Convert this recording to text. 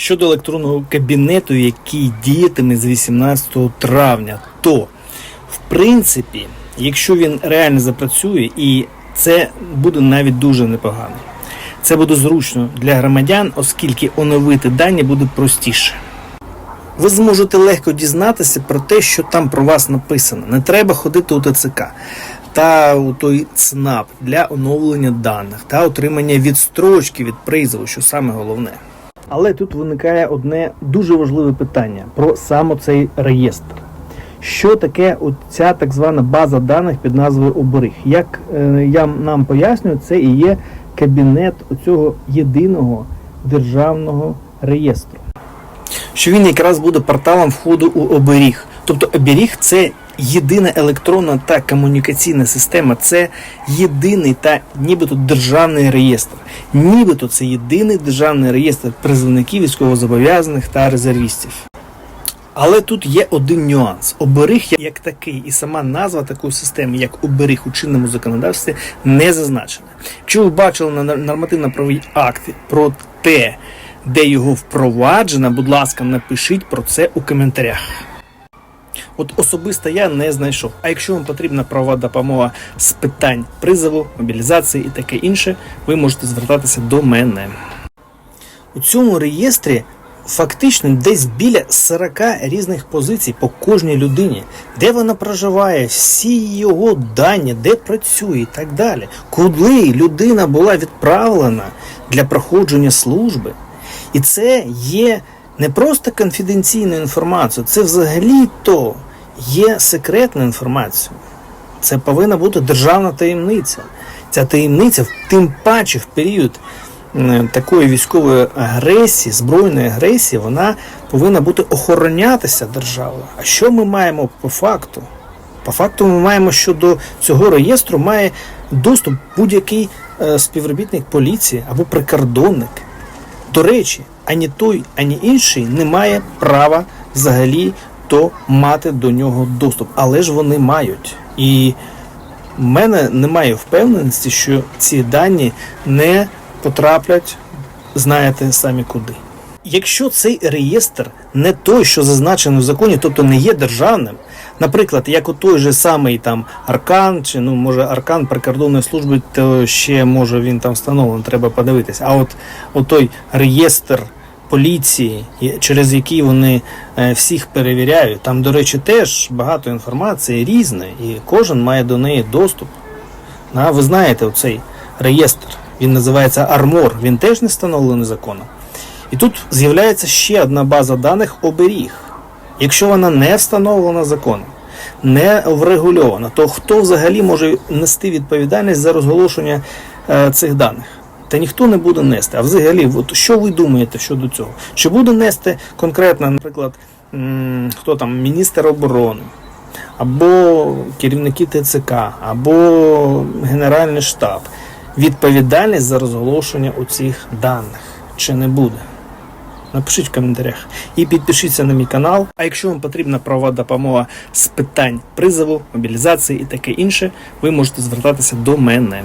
Щодо електронного кабінету, який діятиме з 18 травня, то в принципі, якщо він реально запрацює, і це буде навіть дуже непогано. Це буде зручно для громадян, оскільки оновити дані буде простіше. Ви зможете легко дізнатися про те, що там про вас написано. Не треба ходити у ТЦК та у той ЦНАП для оновлення даних та отримання відстрочки від призову, що саме головне. Але тут виникає одне дуже важливе питання про саме цей реєстр. Що таке ця так звана база даних під назвою оберіг? Як е, я нам пояснюю, це і є кабінет оцього єдиного державного реєстру. Що він якраз буде порталом входу у оберіг. Тобто оберіг це єдина електронна та комунікаційна система, це єдиний та нібито державний реєстр. Нібито це єдиний державний реєстр призовників військовозобов'язаних та резервістів. Але тут є один нюанс. Оберіг як такий, і сама назва такої системи, як оберіг у чинному законодавстві, не зазначена. Якщо ви бачили на нормативно-правовій акті про те, де його впроваджено, будь ласка, напишіть про це у коментарях. От особисто я не знайшов. А якщо вам потрібна правова допомога з питань призову, мобілізації і таке інше, ви можете звертатися до мене. У цьому реєстрі фактично десь біля 40 різних позицій по кожній людині, де вона проживає, всі його дані, де працює і так далі. Куди людина була відправлена для проходження служби. І це є не просто конфіденційною інформацією, це взагалі-то є секретною інформацією. Це повинна бути державна таємниця. Ця таємниця, тим паче в період такої військової агресії, збройної агресії, вона повинна бути охоронятися державою. А що ми маємо по факту? По факту ми маємо, що до цього реєстру має доступ будь-який е, співробітник поліції або прикордонник. До речі, ані той, ані інший не має права взагалі то мати до нього доступ, але ж вони мають. І в мене немає впевненості, що ці дані не потраплять, знаєте самі куди. Якщо цей реєстр не той, що зазначено в законі, тобто не є державним, наприклад, як у той же самий там Аркан, чи ну може Аркан прикордонної служби, то ще може він там встановлений, треба подивитися. А от той реєстр поліції, через який вони е, всіх перевіряють, там, до речі, теж багато інформації різної, і кожен має до неї доступ. А ви знаєте, оцей реєстр, він називається Армор, він теж не встановлений законом. І тут з'являється ще одна база даних оберіг. Якщо вона не встановлена законом, не врегульована, то хто взагалі може нести відповідальність за розголошення е, цих даних? Та ніхто не буде нести. А взагалі, от що ви думаєте щодо цього? Чи буде нести конкретно, наприклад, хто там, міністр оборони, або керівники ТЦК, або Генеральний штаб відповідальність за розголошення оцих даних? Чи не буде? Напишіть в коментарях і підпишіться на мій канал. А якщо вам потрібна правова допомога з питань призову, мобілізації і таке інше, ви можете звертатися до мене.